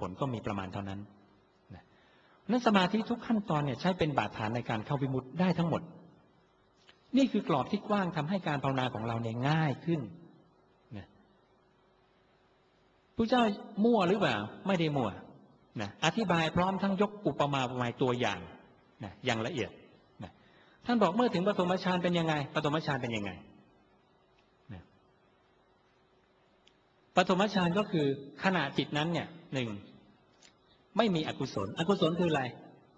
ผลก็มีประมาณเท่านั้นนั้นสมาธิทุกขั้นตอนเนี่ยใช้เป็นบาดฐานในการเข้าวิมุตติได้ทั้งหมด นี่คือกรอบที่กว้างทำให้การภาวนาของเราเนี่ยง่ายขึ้นนะพระเจ้ามั่วหรือเปล่า ไม่ได้มั่วนะอธิบายพร้อมทั้งยกอุปมาอุปไมยตัวอย่างนะอย่างละเอียดนะท่านบอกเมื่อถึงปฐมฌานเป็นยังไงปฐมฌานเป็นยังไงนะปฐมฌานก็คือขณะจิตนั้นเนี่ย หนึ่งไม่มีอกุศล อกุศลคืออะไร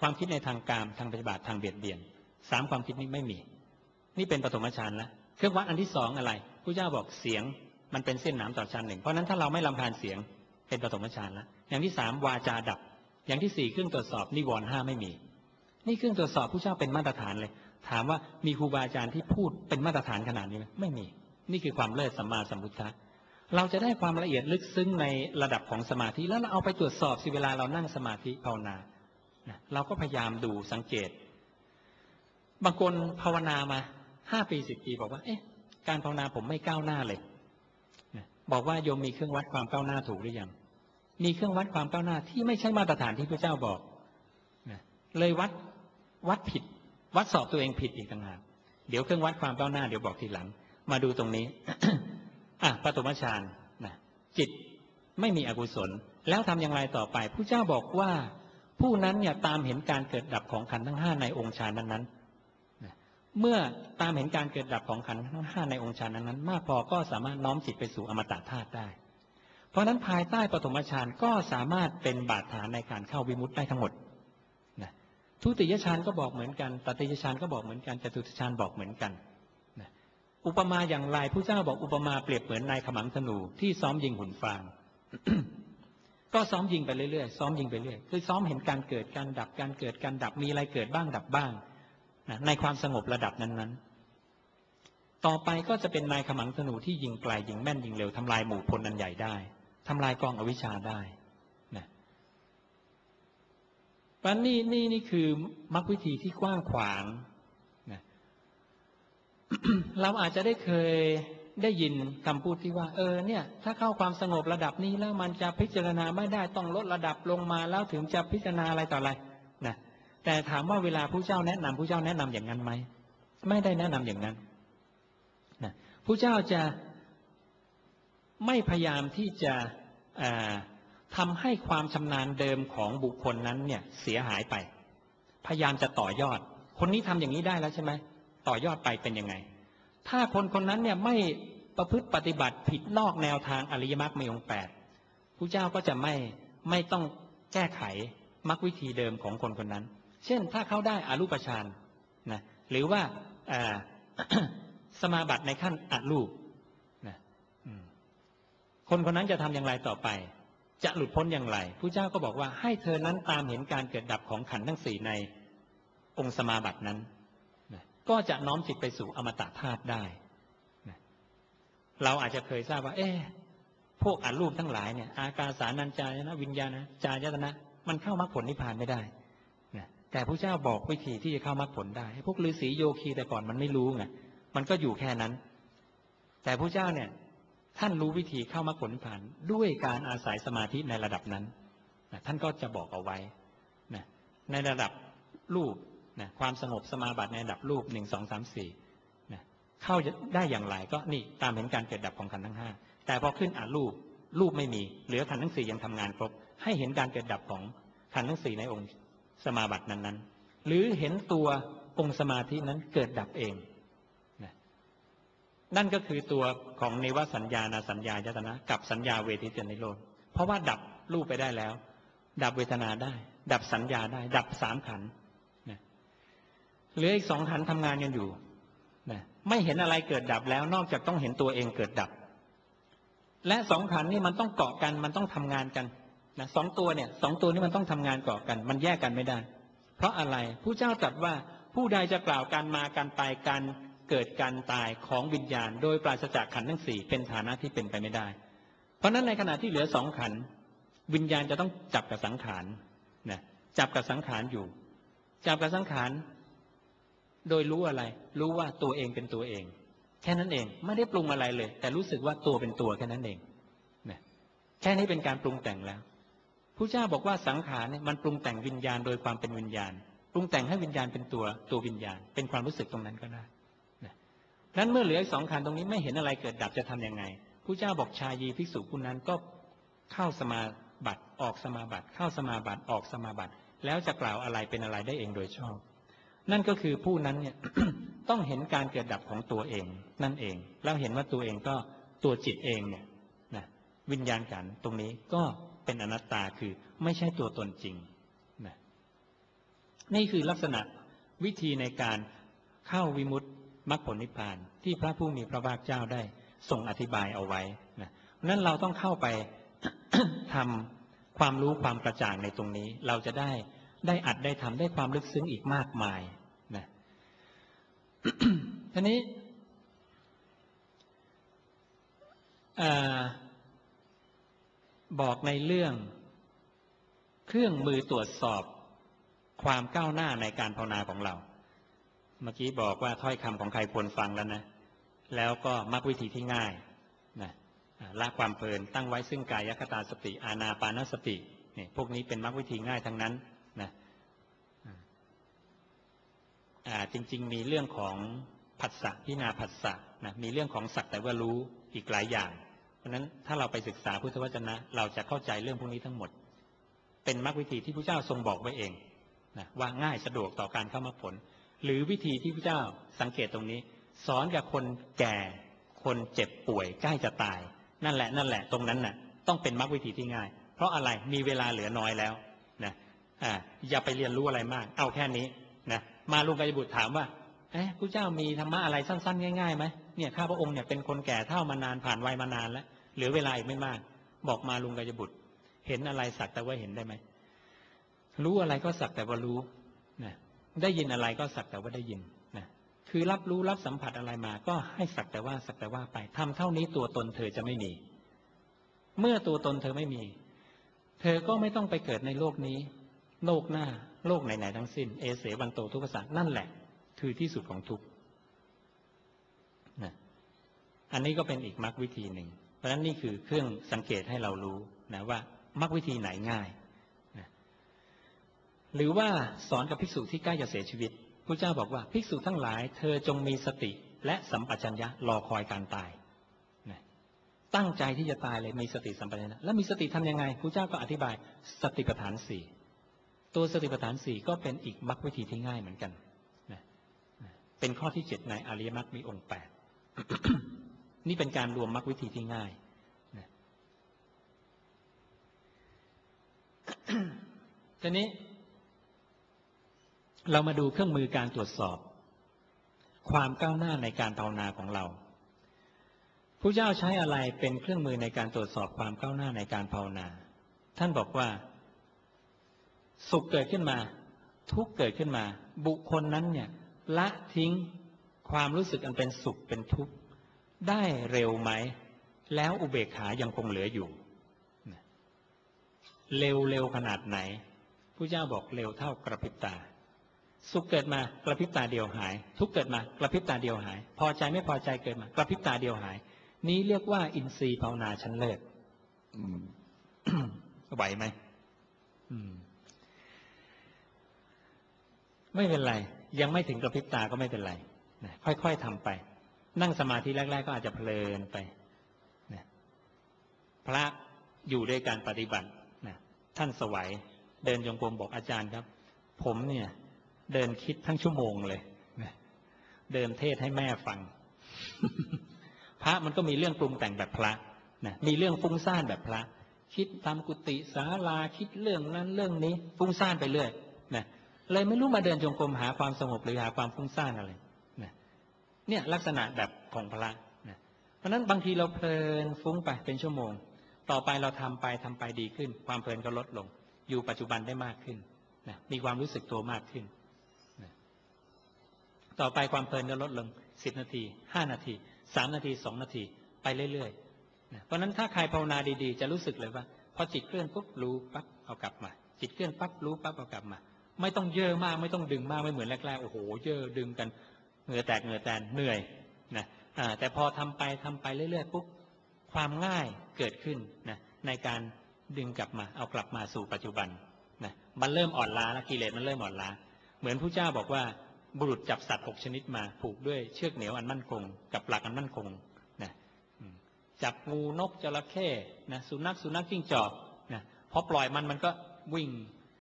ความคิดในทางกามทางปฏิบัติทางเบียดเบียนสามความคิดนี้ไม่มี นี่เป็นปฐมฌานแล้วเครื่องวัดอันที่สองอะไรพระเจ้าบอกเสียงมันเป็นเส้นหนามต่อฌานหนึ่ง เพราะนั้นถ้าเราไม่ลำพานเสียงเป็นปฐมฌานแล้วอย่างที่สามวาจาดับ อย่างที่สี่เครื่องตรวจสอบนิวรณ์ห้าไม่มี นี่เครื่องตรวจสอบผู้เจ้าเป็นมาตรฐานเลย ถามว่ามีครูบาอาจารย์ที่พูดเป็นมาตรฐานขนาดนี้ไหมไม่มี นี่คือความเลิศสัมมาสัมพุทธะ เราจะได้ความละเอียดลึกซึ้งในระดับของสมาธิ แล้วเราเอาไปตรวจสอบสิเวลาเรานั่งสมาธิภาวนาเราก็พยายามดูสังเกต บางคนภาวนามาห้าปีสิบปีบอกว่า เอ๊ะ การภาวนาผมไม่ก้าวหน้าเลยบอกว่าโยมมีเครื่องวัดความก้าวหน้าถูกหรือยัง มีเครื่องวัดความก้าวหน้าที่ไม่ใช่มาตรฐานที่พระเจ้าบอกเลยวัดวัดผิด วัดสอบตัวเองผิดอีกต่างหากเดี๋ยวเครื่องวัดความก้าวหน้าเดี๋ยวบอกทีหลัง มาดูตรงนี้ อะปฐมฌานนะจิตไม่มีอกุศล แล้วทำอย่างไรต่อไปผู้เจ้าบอกว่า ผู้นั้นเนี่ยตามเห็นการเกิดดับของขันธ์ทั้งห้าในองค์ฌานนั้นๆเมื่อตามเห็นการเกิดดับของขันธ์ทั้งห้าในองค์ฌานนั้นๆมากพอก็สามารถน้อมจิตไปสู่อมตะธาตุได้ เพราะนั้นภายใต้ปฐมฌานก็สามารถเป็นบาดฐานในการเข้าวิมุตติได้ทั้งหมดนะทุติยฌานก็บอกเหมือนกันตติยฌานก็บอกเหมือนกันจตุตฌานบอกเหมือนกันน อุปมาอย่างไรผู้เจ้าบอกอุปมาเปรียบเหมือนนายขมังธนูที่ซ้อมยิงหุ่นฟาง ก็ซ้อมยิงไปเรื่อยๆซ้อมยิงไปเรื่อยคือซ้อมเห็นการเกิดการดับการเกิดการดับมีอะไรเกิดบ้างดับบ้างนะในความสงบระดับนั้นๆ ต่อไปก็จะเป็นนายขมังธนูที่ยิงไกลยิงแม่นยิงเร็วทำลายหมู่พลนันใหญ่ได้ทำลายกองอวิชชาได้นะปันนี่นี่นี่คือมรรควิธีที่กว้างขวาง เราอาจจะได้เคยได้ยินคำพูดที่ว่า เออเนี่ย ถ้าเข้าความสงบระดับนี้แล้วมันจะพิจารณาไม่ได้ต้องลดระดับลงมาแล้วถึงจะพิจารณาอะไรต่ออะไรนะแต่ถามว่าเวลาผู้เจ้าแนะนำผู้เจ้าแนะนำอย่างนั้นไหมไม่ได้แนะนำอย่างนั้นนะผู้เจ้าจะไม่พยายามที่จะทำให้ความชำนาญเดิมของบุคคลนั้นเนี่ยเสียหายไป พยายามจะต่อยอด คนนี้ทำอย่างนี้ได้แล้วใช่ไหม ต่อยอดไปเป็นยังไง ถ้าคนคนนั้นเนี่ยไม่ประพฤติปฏิบัติผิดนอกแนวทางอริยมรรคมีองค์แปดผู้เจ้าก็จะไม่ไม่ต้องแก้ไขมรรควิธีเดิมของคนคนนั้น เช่น ถ้าเขาได้อารูปฌานนะหรือว่าสมาบัติในขั้นอรูปนะคนคนนั้นจะทำอย่างไรต่อไป จะหลุดพ้นอย่างไรผู้เจ้าก็บอกว่าให้เธอนั้นตามเห็นการเกิดดับของขันธ์ทั้งสี่ในองค์สมาบัตินั้น ก็จะน้อมจิตไปสู่อมตะธาตุได้นะเราอาจจะเคยทราบว่า เอ๊พวกอรูปทั้งหลายเนี่ย อากาสานัญจายนะวิญญาณนะจายตนะ มันเข้ามรรคผลนิพพานไม่ได้นะแต่พระเจ้าบอกวิธีที่จะเข้ามรรคผลได้ พวกฤาษีโยคีแต่ก่อนมันไม่รู้ไงมันก็อยู่แค่นั้น แต่พระเจ้าเนี่ย ท่านรู้วิธีเข้ามรรคผลนิพพานด้วยการอาศัยสมาธิในระดับนั้นนะท่านก็จะบอกเอาไว้นะในระดับรูป นะความสงบสมาบัติในระดับรูปหนึ่งสองสามสี่นะเข้าได้อย่างไรก็นี่ตามเห็นการเกิดดับของขันธ์ทั้งห้าแต่พอขึ้นอ่านรูปรูปไม่มีเหลือขันธ์ทั้งสี่ยังทำงานครบ ให้เห็นการเกิดดับของขันธ์ทั้งสี่ในองค์สมาบัตินั้นๆ หรือเห็นตัวองค์สมาธินั้นเกิดดับเองน,นั่นก็คือตัวของเนวสัญญาณสัญญายตนะกับสัญญาเวทิจนิโรธเพราะว่าดับรูปไปได้แล้ว ดับเวทนาได้ ดับสัญญาได้ ดับสามขันธ์ เหลืออีกสองขันทำงานกันอยู่นะไม่เห็นอะไรเกิดดับแล้ว นอกจากต้องเห็นตัวเองเกิดดับ และสองขันนี่มันต้องเกาะกันมันต้องทำงานกันนะสองตัวเนี่ยสองตัวนี้มันต้องทำงานเกาะกัน มันแยกกันไม่ได้ เพราะอะไรผู้เจ้าตรัสว่าผู้ใดจะกล่าวการมาการไปการเกิดการตายของวิญญาณ โดยปราศจากขันทั้งสี่เป็นฐานะที่เป็นไปไม่ได้ เพราะนั้นในขณะที่เหลือสองขันวิญญาณจะต้องจับกับสังขารนะจับกับสังขารอยู่ จับกับสังขาร โดยรู้อะไร รู้ว่าตัวเองเป็นตัวเอง แค่นั้นเอง ไม่ได้ปรุงอะไรเลย แต่รู้สึกว่าตัวเป็นตัวแค่นั้นเองนะแค่นี้เป็นการปรุงแต่งแล้วผู้เจ้าบอกว่าสังขารเนี่ยมันปรุงแต่งวิญญาณโดยความเป็นวิญญาณ ปรุงแต่งให้วิญญาณเป็นตัวตัววิญญาณ เป็นความรู้สึกตรงนั้นก็ได้นะนั้นเมื่อเหลืออีกสองขันตรงนี้ไม่เห็นอะไรเกิดดับจะทํำยังไงผู้เจ้าบอกชายีภิกษุผู้นั้นก็เข้าสมาบัติออกสมาบัติเข้าสมาบัติออกสมาบัติ แล้วจะกล่าวอะไรเป็นอะไรได้เองโดยชอบ นั่นก็คือผู้นั้นเนี่ยต้องเห็นการเกิดดับของตัวเอง นั่นเอง แล้วเห็นว่าตัวเองก็ตัวจิตเองเนี่ยนะวิญญาณกันตรงนี้ก็เป็นอนัตตาคือไม่ใช่ตัวตนจริงนะนี่คือลักษณะวิธีในการเข้าวิมุตติมรรคผลนิพพานที่พระผู้มีพระภาคเจ้าได้ส่งอธิบายเอาไว้นะนั้นเราต้องเข้าไปทำความรู้ความกระจ่างในตรงนี้ เราจะได้ ได้อัดได้ทำได้ความลึกซึ้งอีกมากมายนะทีนี้บอกในเรื่อง เครื่องมือตรวจสอบความก้าวหน้าในการภาวนาของเรา เมื่อกี้บอกว่าถ้อยคำของใครควรฟังแล้วนะ แล้วก็มักวิธีที่ง่ายนะละความเพลินตั้งไว้ซึ่งกายคตาสติ อาณาปานสติเนี่ยพวกนี้เป็นมักวิธีง่ายทั้งนั้นนะ จริง ๆ มีเรื่องของผัสสะพินาผัสสะนะมีเรื่องของสักแต่ว่ารู้อีกหลายอย่าง เพราะนั้นถ้าเราไปศึกษาพุทธวจนะ เราจะเข้าใจเรื่องพวกนี้ทั้งหมด เป็นมรรควิธีที่พระเจ้าทรงบอกไว้เองนะว่าง่ายสะดวกต่อการเข้ามรรคผล หรือวิธีที่พระเจ้าสังเกตตรงนี้ สอนกับคนแก่ คนเจ็บป่วยใกล้จะตาย นั่นแหละนั่นแหละตรงนั้นน่ะ ต้องเป็นมรรควิธีที่ง่าย เพราะอะไรมีเวลาเหลือน้อยแล้วนะอ่าอย่าไปเรียนรู้อะไรมาก เอาแค่นี้ มาลุงกายบุตรถามว่าเอ๊ะพระเจ้ามีธรรมะอะไรสั้น ๆ ง่ายๆไหมเนี่ยข้าพระองค์เนี่ยเป็นคนแก่เท่ามานานผ่านวัยมานานแล้วเหลือเวลาอีกไม่มาก บอกมาลุงกายบุตร เห็นอะไรสักแต่ว่าเห็นได้ไหมรู้อะไรก็สักแต่ว่ารู้นะได้ยินอะไรก็สักแต่ว่าได้ยินนะคือรับรู้รับสัมผัสอะไรมา ก็ให้สักแต่ว่าสักแต่ว่าไปทำเท่านี้ตัวตนเธอจะไม่มี เมื่อตัวตนเธอไม่มี เธอก็ไม่ต้องไปเกิดในโลกนี้ โลกหน้า โลกไหนๆทั้งสิ้น เอเสวันโตทุกขสันั่นแหละ คือที่สุดของทุกข์นะอันนี้ก็เป็นอีกมรรควิธีหนึ่ง เพราะฉะนั้นนี่คือเครื่องสังเกตให้เรารู้นะว่ามรรควิธีไหนง่ายนะหรือว่าสอนกับภิกษุที่ใกล้จะเสียชีวิตพระเจ้าบอกว่าภิกษุทั้งหลาย เธอจงมีสติและสัมปชัญญะรอคอยการตายนะตั้งใจที่จะตายเลยมีสติสัมปชัญญะแล้วมีสติทํำยังไงพระเจ้าก็อธิบายสติปัฏฐานสี่ ตัวสติปัฏฐานสี่ก็เป็นอีกมรรควิธีที่ง่ายเหมือนกันเป็นข้อที่เจ็ดในอริยมรรคมีองค์แปดนี่เป็นการรวมมรรควิธีที่ง่ายนะทีนี้ เรามาดูเครื่องมือการตรวจสอบ ความก้าวหน้าในการภาวนาของเราผู้เจ้าใช้อะไรเป็นเครื่องมือในการตรวจสอบความก้าวหน้าในการภาวนา ท่านบอกว่า สุขเกิดขึ้นมา ทุกเกิดขึ้นมา บุคคลนั้นเนี่ย ละทิ้งความรู้สึกอันเป็นสุขเป็นทุกข์ได้เร็วไหม แล้วอุเบกขายังคงเหลืออยู่ เร็วเร็วขนาดไหนผู้เจ้าบอกเร็วเท่ากระพริบตา สุขเกิดมากระพริบตาเดียวหาย ทุกเกิดมากระพริบตาเดียวหาย พอใจไม่พอใจเกิดมากระพริบตาเดียวหาย นี้เรียกว่า อินทรีย์ภาวนาชั้นเลิศไหวไหม ไม่เป็นไร ยังไม่ถึงกระพริบตาก็ไม่เป็นไรนะค่อยๆทำไป นั่งสมาธิแรก ๆ ก็อาจจะเพลินไปนะพระอยู่ด้วยการปฏิบัตินะท่านสวัยเดินจงกรมบอกอาจารย์ครับ ผมเนี่ย เดินคิดทั้งชั่วโมงเลยนะเดินเทศให้แม่ฟัง พระมันก็มีเรื่องปรุงแต่งแบบพระนะมีเรื่องฟุ้งซ่านแบบพระ คิดทำกุฏิศาลาคิดเรื่องนั้นเรื่องนี้ ฟุ้งซ่านไปเรื่อย เลยไม่รู้มาเดินจงกรมหาความสงบหรือหาความฟุ้งซ่านอะไรนะเนี่ยลักษณะแบบของพระนะเพราะนั้นบางทีเราเพลินฟุ้งไปเป็นชั่วโมง ต่อไปเราทำไปทำไปดีขึ้น ความเพลินก็ลดลง อยู่ปัจจุบันได้มากขึ้นนะมีความรู้สึกตัวมากขึ้นนะต่อไปความเพลินก็ลดลงสิบนาทีห้านาทีสามนาทีสองนาทีไปเรื่อยๆนะเพราะนั้นถ้าใครภาวนาดีๆ จะรู้สึกเลยว่าพอจิตเคลื่อนปุ๊บรู้ปั๊บเอากลับมา จิตเคลื่อนปั๊บรู้ปั๊บเอากลับมา ไม่ต้องเยอะมากไม่ต้องดึงมากไม่เหมือนแรกๆโอ้โหเยอะดึงกันเหงื่อแตกเหงื่อแตนเหนื่อยนะแต่พอทำไปทำไปเรื่อยๆปุ๊บความง่ายเกิดขึ้นนะในการดึงกลับมาเอากลับมาสู่ปัจจุบันนะมันเริ่มอ่อนล้าแล้วกิเลสมันเริ่มอ่อนล้า เหมือนพระเจ้าบอกว่าบุรุษจับสัตว์หกชนิดมาผูกด้วยเชือกเหนียวอันมั่นคง กับหลักอันมั่นคงนะจับงูนกจระเข้นะสุนัขสุนัขจิ้งจอกนะพอปล่อยมันมันก็วิ่ง